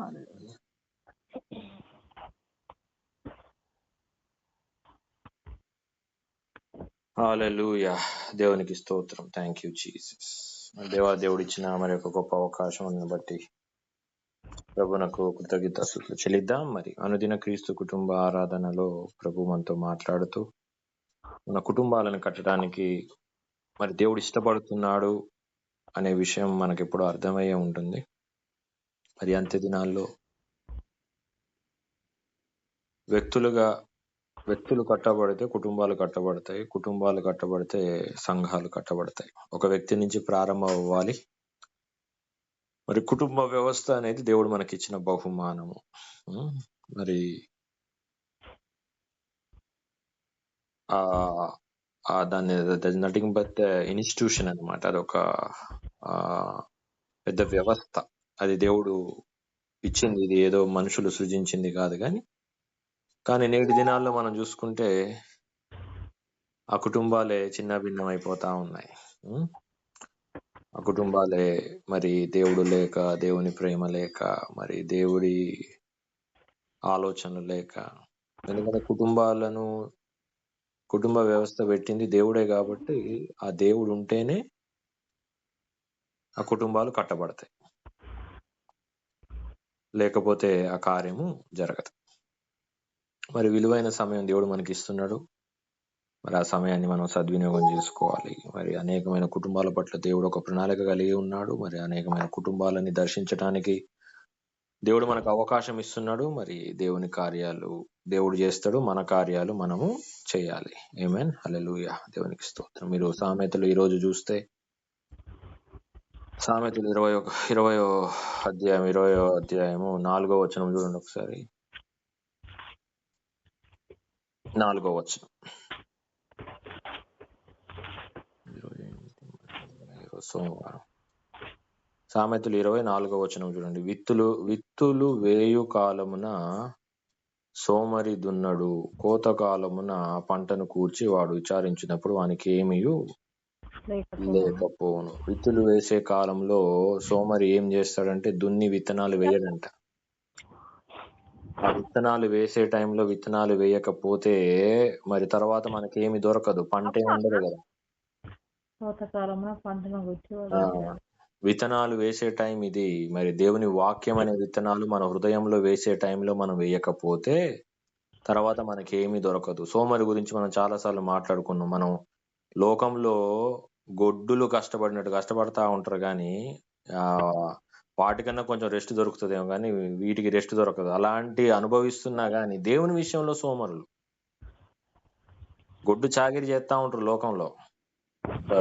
హల్లెలూయా. హాలూయా దేవునికి స్తోత్రం. Thank you Jesus దేవా దేవుడు ఇచ్చిన మరి ఒక గొప్ప అవకాశం బట్టి ప్రభునకు కృతజ్ఞత చెల్లిద్దాం. మరి అనుదిన క్రీస్తు కుటుంబ ఆరాధనలో ప్రభు మనతో మాట్లాడుతూ మన కుటుంబాలను కట్టడానికి మరి దేవుడు ఇష్టపడుతున్నాడు అనే విషయం మనకి ఎప్పుడు అర్థమయ్యే ఉంటుంది. మరి అంత్య దినాల్లో వ్యక్తులుగా వ్యక్తులు కట్టబడితే కుటుంబాలు కట్టబడతాయి కుటుంబాలు కట్టబడితే సంఘాలు కట్టబడతాయి. ఒక వ్యక్తి నుంచి ప్రారంభం అవ్వాలి మరి కుటుంబ వ్యవస్థ అనేది దేవుడు మనకి ఇచ్చిన బహుమానము మరి ఆ దాన్ని నటింగ్ బట్ ఇన్స్టిట్యూషన్ అనమాట అదొక పెద్ద వ్యవస్థ. అది దేవుడు ఇచ్చింది ఇది ఏదో మనుషులు సృజించింది కాదు కానీ కానీ నేటి దినాల్లో మనం చూసుకుంటే ఆ కుటుంబాలే చిన్న భిన్నం అయిపోతా ఉన్నాయి. ఉం? ఆ కుటుంబాలే మరి దేవుడు లేక దేవుని ప్రేమ లేక మరి దేవుడి ఆలోచనలు లేక. ఎందుకంటే కుటుంబాలను కుటుంబ వ్యవస్థ పెట్టింది దేవుడే కాబట్టి ఆ దేవుడు ఉంటేనే ఆ కుటుంబాలు కట్టబడతాయి. లేకపోతే ఆ కార్యము జరగదు. మరి విలువైన సమయం దేవుడు మనకి ఇస్తున్నాడు మరి ఆ సమయాన్ని మనం సద్వినియోగం చేసుకోవాలి. మరి అనేకమైన కుటుంబాల పట్ల దేవుడు ఒక ప్రణాళిక కలిగి ఉన్నాడు. మరి అనేకమైన కుటుంబాలని దర్శించడానికి దేవుడు మనకు అవకాశం ఇస్తున్నాడు. మరి దేవుని కార్యాలు దేవుడు చేస్తాడు. మన కార్యాలు మనము చేయాలి. ఏమేన్ అలెలుయ దేవునికి స్తోత్రం. మీరు సామెతలు ఈరోజు చూస్తే సామెతలు ఇరవై ఒక ఇరవై అధ్యాయం ఇరవై అధ్యాయము నాలుగో వచనం చూడండి ఒకసారి. నాలుగో వచనం. సోమవారం. సామెతలు ఇరవై నాలుగో వచనం చూడండి. విత్తులు విత్తులు వేయు కాలమున సోమరి దున్నడు కోత కాలమున పంటను కూర్చి వాడు విచారించినప్పుడు వానికి ఏమియు? లేకపోవును విత్తులు వేసే కాలంలో సోమరి ఏం చేస్తాడంటే దున్ని విత్తనాలు వేయడంట. ఆ విత్తనాలు వేసే టైంలో విత్తనాలు వేయకపోతే మరి తర్వాత మనకి ఏమి దొరకదు. పంట ఏమి ఉండదు కదా. ఆ, విత్తనాలు వేసే టైం ఇది. మరి దేవుని వాక్యం అనే విత్తనాలు మన హృదయంలో వేసే టైంలో మనం వేయకపోతే తర్వాత మనకి ఏమీ దొరకదు. సోమరి గురించి మనం చాలా సార్లు మాట్లాడుకున్నాం. మనం లోకంలో గొడ్డులు కష్టపడినట్టు కష్టపడతా ఉంటారు కానీ ఆ వాటికన్నా కొంచెం రెస్ట్ దొరుకుతుందేమో కానీ వీటికి రెస్ట్ దొరకదు. అలాంటి అనుభవిస్తున్నా కానీ దేవుని విషయంలో సోమరులు. గొడ్డు చాకిరి చేస్తా ఉంటారు లోకంలో.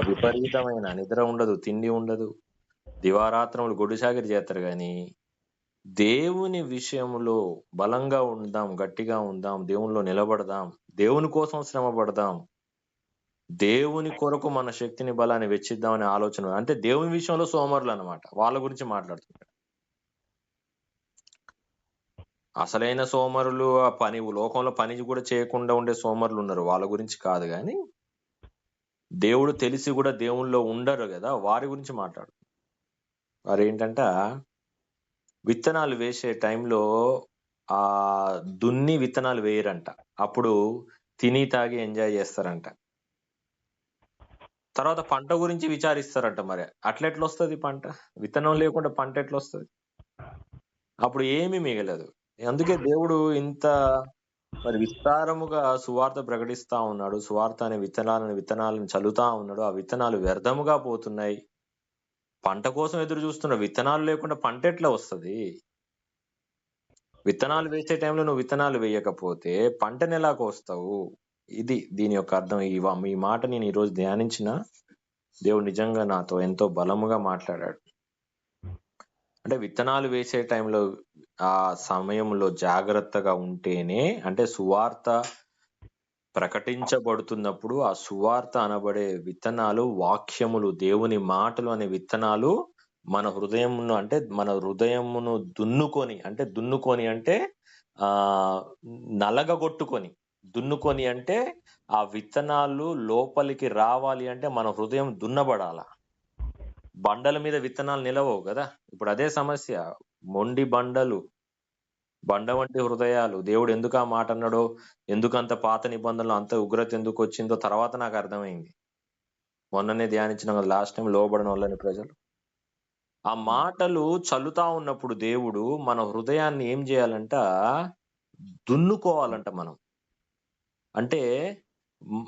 విపరీతమైన నిద్ర ఉండదు తిండి ఉండదు. దివారాత్రములు గొడ్డు చాకిరి చేస్తారు కానీ దేవుని విషయంలో బలంగా ఉందాం గట్టిగా ఉందాం దేవునిలో నిలబడదాం దేవుని కోసం శ్రమ పడదాం దేవుని కొరకు మన శక్తిని బలాన్ని వెచ్చిద్దామనే ఆలోచన అంటే దేవుని విషయంలో సోమరులు అనమాట వాళ్ళ గురించి మాట్లాడుతున్నాడు అసలైన సోమరులు ఆ పని లోకంలో పని కూడా చేయకుండా ఉండే సోమరులు ఉన్నారు. వాళ్ళ గురించి కాదు కానీ దేవుడు తెలిసి కూడా దేవునిలో ఉండరు కదా. వారి గురించి మాట్లాడు. వారు ఏంటంట విత్తనాలు వేసే టైంలో ఆ దున్ని విత్తనాలు వేయరంట. అప్పుడు తిని తాగి ఎంజాయ్ చేస్తారంట. తర్వాత పంట గురించి విచారిస్తారట మరి. అట్లెట్లా వస్తుంది పంట? విత్తనం లేకుండా పంట ఎట్లా వస్తుంది అప్పుడు ఏమీ మిగలదు. అందుకే దేవుడు ఇంత మరి విస్తారముగా సువార్త ప్రకటిస్తా ఉన్నాడు. సువార్త అనే విత్తనాలను విత్తనాలను చల్లుతా ఉన్నాడు. ఆ విత్తనాలు వ్యర్థముగా పోతున్నాయి. పంట కోసం ఎదురు చూస్తున్న విత్తనాలు లేకుండా పంట ఎట్లా వస్తుంది? విత్తనాలు వేసే టైంలో నువ్వు విత్తనాలు వేయకపోతే పంటను ఎలా కోస్తావు ఇది దీని యొక్క అర్థం. ఈ మీ మాట నేను ఈరోజు ధ్యానించిన దేవుడు నిజంగా నాతో ఎంతో బలముగా మాట్లాడాడు. అంటే విత్తనాలు వేసే టైంలో ఆ సమయంలో జాగ్రత్తగా ఉంటేనే అంటే సువార్త ప్రకటించబడుతున్నప్పుడు ఆ సువార్త అనబడే విత్తనాలు వాక్యములు దేవుని మాటలు అనే విత్తనాలు మన హృదయమును అంటే మన హృదయమును దున్నుకొని అంటే దున్నుకొని అంటే ఆ నలగగొట్టుకొని దున్నుకొని అంటే ఆ విత్తనాలు లోపలికి రావాలి అంటే మన హృదయం దున్నబడాల? బండల మీద విత్తనాలు నిలవవు కదా? ఇప్పుడు అదే సమస్య. మొండి బండలు బండ వంటి హృదయాలు. దేవుడు ఎందుకు ఆ మాట అన్నాడో ఎందుకంత పాత నిబంధనలు అంత ఉగ్రత ఎందుకు వచ్చిందో తర్వాత నాకు అర్థమైంది. మొన్ననే ధ్యానించిన లాస్ట్ టైం లోబడిన వాళ్ళని ప్రజలు. ఆ మాటలు చల్లుతా ఉన్నప్పుడు దేవుడు మన హృదయాన్ని ఏం చేయాలంట? దున్నుకోవాలంట మనం. అంటే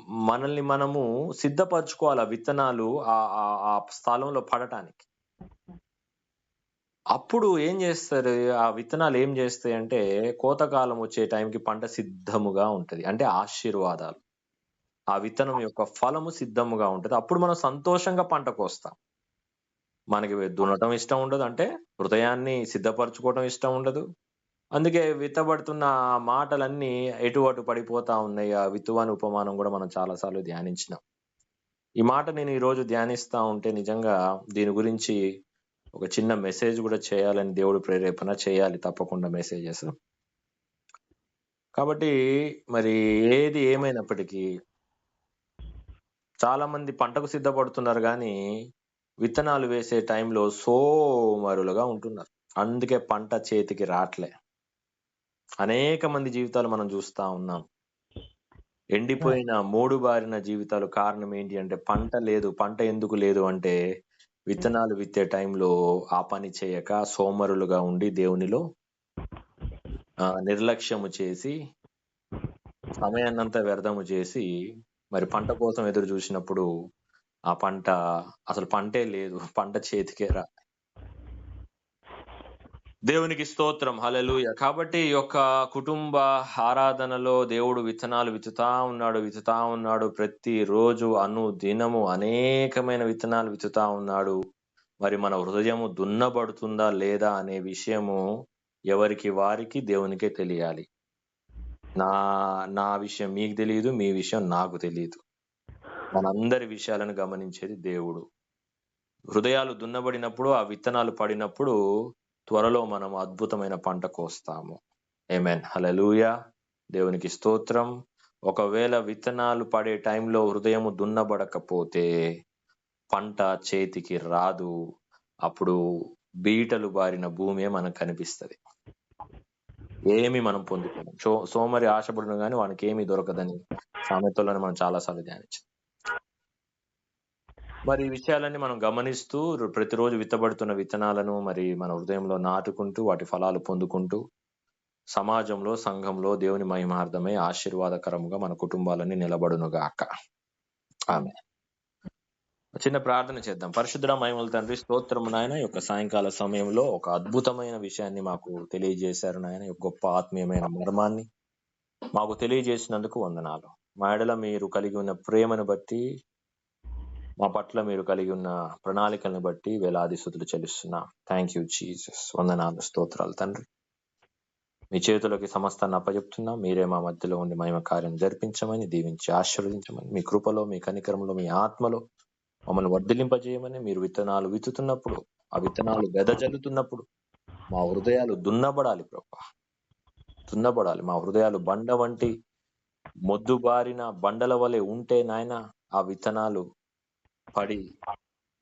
మనల్ని మనము సిద్ధపరచుకోవాలి ఆ విత్తనాలు ఆ ఆ- ఆ స్థలంలో పడటానికి? అప్పుడు ఏం చేస్తారు? ఆ విత్తనాలు ఏం చేస్తాయి అంటే కోతకాలం వచ్చే టైంకి పంట సిద్ధముగా ఉంటది. అంటే ఆశీర్వాదాలు. ఆ విత్తనం యొక్క ఫలము సిద్ధముగా ఉంటది. అప్పుడు మనం సంతోషంగా పంట కోస్తాం. మనకి దున్నటం ఇష్టం ఉండదు. అంటే హృదయాన్ని సిద్ధపరచుకోవటం ఇష్టం ఉండదు. అందుకే విత్తబడుతున్న ఆ మాటలన్నీ ఎటు అటు పడిపోతా ఉన్నాయి? ఆ విత్తువాని ఉపమానం కూడా మనం చాలాసార్లు ధ్యానించినాం. ఈ మాట నేను ఈరోజు ధ్యానిస్తా ఉంటే నిజంగా దీని గురించి ఒక చిన్న మెసేజ్ కూడా చేయాలని దేవుడు ప్రేరేపణ చేయాలి తప్పకుండా మెసేజెస్. కాబట్టి మరి ఏది ఏమైనప్పటికీ చాలా మంది పంటకు సిద్ధపడుతున్నారు కానీ విత్తనాలు వేసే టైంలో సోమరులుగా ఉంటున్నారు. అందుకే పంట చేతికి రాట్లే. అనేక మంది జీవితాలు మనం చూస్తా ఉన్నాం. ఎండిపోయిన మూడు బారిన జీవితాలు కారణం ఏంటి అంటే పంట లేదు. పంట ఎందుకు లేదు అంటే విత్తనాలు విత్తే టైంలో ఆ పని చేయక సోమరులుగా ఉండి దేవునిలో ఆ, నిర్లక్ష్యము చేసి సమయాన్నంతా వ్యర్థము చేసి మరి పంట కోసం ఎదురు చూసినప్పుడు ఆ పంట అసలు పంటే లేదు. పంట చేతికే రా దేవునికి స్తోత్రం. హలలుయ కాబట్టి ఈ యొక్క కుటుంబ ఆరాధనలో దేవుడు విత్తనాలు విత్తుతా ఉన్నాడు విత్తుతా ఉన్నాడు. ప్రతి రోజు అను దినము అనేకమైన విత్తనాలు విత్తుతా ఉన్నాడు. మరి మన హృదయము దున్నబడుతుందా లేదా అనే విషయము ఎవరికి వారికి దేవునికే తెలియాలి. నా నా విషయం మీకు తెలియదు మీ విషయం నాకు తెలియదు. మనందరి విషయాలను గమనించేది దేవుడు. హృదయాలు దున్నబడినప్పుడు ఆ విత్తనాలు పడినప్పుడు త్వరలో మనం అద్భుతమైన పంట కోస్తాము. ఏమేన్ హలలుయ దేవునికి స్తోత్రం. ఒకవేళ విత్తనాలు పడే టైంలో హృదయము దున్నబడకపోతే పంట చేతికి రాదు. అప్పుడు బీటలు బారిన భూమే మనకు కనిపిస్తది. ఏమి మనం పొందుకోము. సో సోమరి ఆశపడిన కానీ వానికి ఏమి దొరకదని సామెతలను మనం చాలాసార్లు ధ్యానించాం. మరి ఈ విషయాలన్నీ మనం గమనిస్తూ ప్రతిరోజు విత్తబడుతున్న విత్తనాలను మరి మన హృదయంలో నాటుకుంటూ వాటి ఫలాలు పొందుకుంటూ సమాజంలో సంఘంలో దేవుని మహిమార్థమై ఆశీర్వాదకరంగా మన కుటుంబాలన్నీ నిలబడునుగాక. ఆమె చిన్న ప్రార్థన చేద్దాం. పరిశుద్ధ మహిమల తండ్రి స్తోత్రము నాయన యొక్క సాయంకాల సమయంలో ఒక అద్భుతమైన విషయాన్ని మాకు తెలియజేశారు నాయన గొప్ప ఆత్మీయమైన మర్మాన్ని మాకు తెలియజేసినందుకు వందనాలు. మా ఎడల మీరు కలిగి ఉన్న ప్రేమను బట్టి మా పట్ల మీరు కలిగి ఉన్న ప్రణాళికలను బట్టి వేలాది స్థుతులు చెల్లిస్తున్నాం. థ్యాంక్ యూ జీసస్ వందనాలు స్తోత్రాలు తండ్రి. మీ చేతులకి సమస్తాన్ని అప్పచెప్తున్నాం మీరే మా మధ్యలో ఉండి మహిమ కార్యం జరిపించమని దీవించి ఆశీర్వదించమని మీ కృపలో మీ కనికరంలో మీ ఆత్మలో మమ్మల్ని వర్ధిలింపజేయమని మీరు విత్తనాలు విత్తుతున్నప్పుడు ఆ విత్తనాలు వెదజల్లుతున్నప్పుడు మా హృదయాలు దున్నబడాలి ప్రభా. దున్నబడాలి. మా హృదయాలు బండ వంటి మొద్దుబారిన బండల వలె ఉంటే నాయన ఆ విత్తనాలు పడి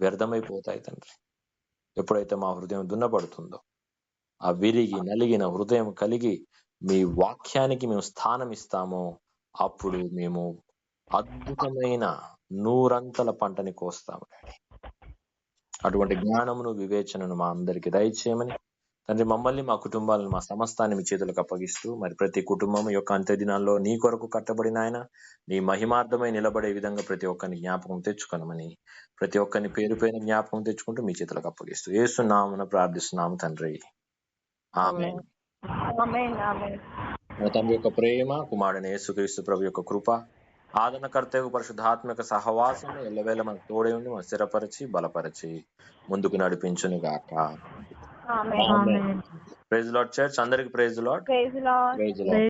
వ్యర్థమైపోతాయి తండ్రి. ఎప్పుడైతే మా హృదయం దున్నపడుతుందో ఆ విరిగి నలిగిన హృదయం కలిగి మీ వాక్యానికి మేము స్థానం ఇస్తామో అప్పుడు మేము అద్భుతమైన నూరంతల పంటని కోస్తాము డాడీ. అటువంటి జ్ఞానమును వివేచనను మా అందరికి దయచేయమని తండ్రి మమ్మల్ని మా కుటుంబాలను మా సమస్తాన్ని మీ చేతులకు అప్పగిస్తూ మరి ప్రతి కుటుంబం యొక్క అంత్య దినాల్లో నీ కొరకు కట్టబడిన ఆయన నీ మహిమార్థమై నిలబడే విధంగా ప్రతి ఒక్కరిని జ్ఞాపకం తెచ్చుకొనమని ప్రతి ఒక్కరిని పేరు పేరు జ్ఞాపకం తెచ్చుకుంటూ మీ చేతులకు అప్పగిస్తూ ఏసునామన ప్రార్థిస్తున్నాము తండ్రి. ఆమె మన తండ్రి యొక్క ప్రేమ కుమారుని యేసుక్రీస్తు ప్రభు యొక్క కృప ఆదరణకర్తకు పరిశుద్ధాత్మక సహవాసం ఎల్లవేళ మనకు తోడే ఉండి మనం స్థిరపరిచి బలపరిచి ముందుకు నడిపించును గాక ప్రైజ్ లాడ్ చర్చ్ అందరికి ప్రైజ్ లాడ్ ప్రైజ్ లాడ్